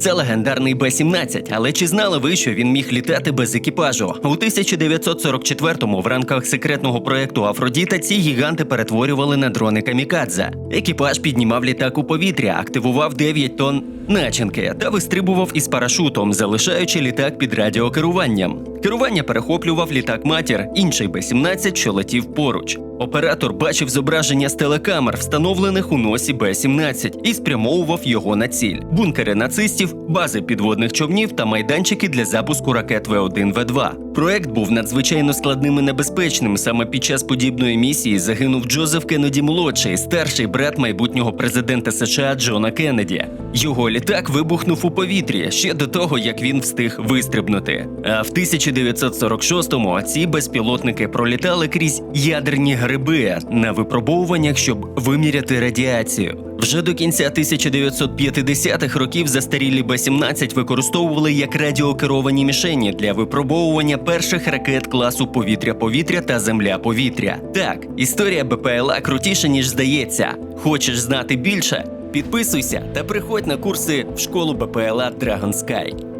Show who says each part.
Speaker 1: Це легендарний Б-17, але чи знали ви, що він міг літати без екіпажу? У 1944-му в рамках секретного проекту Афродіта ці гіганти перетворювали на дрони камікадзе. Екіпаж піднімав літак у повітря, активував 9 тонн начинки та вистрибував із парашутом, залишаючи літак під радіокеруванням. Керування перехоплював літак матір, інший Б-17, що летів поруч. Оператор бачив зображення з телекамер, встановлених у носі Б-17, і спрямовував його на ціль: бункери нацистів, бази підводних човнів та майданчики для запуску ракет В-1 В-2. Проект був надзвичайно складним і небезпечним. Саме під час подібної місії загинув Джозеф Кеннеді молодший, старший брат майбутнього президента США Джона Кеннеді. Його літак вибухнув у повітрі ще до того, як він встиг вистрибнути. А в 1946-му ці безпілотники пролітали крізь ядерні гриби на випробовуваннях, щоб виміряти радіацію. Вже до кінця 1950-х років застарілі Б-17 використовували як радіокеровані мішені для випробовування перших ракет класу повітря-повітря та земля-повітря. Так, історія БПЛА крутіша, ніж здається. Хочеш знати більше? Підписуйся та приходь на курси в школу БПЛА Dragon Sky.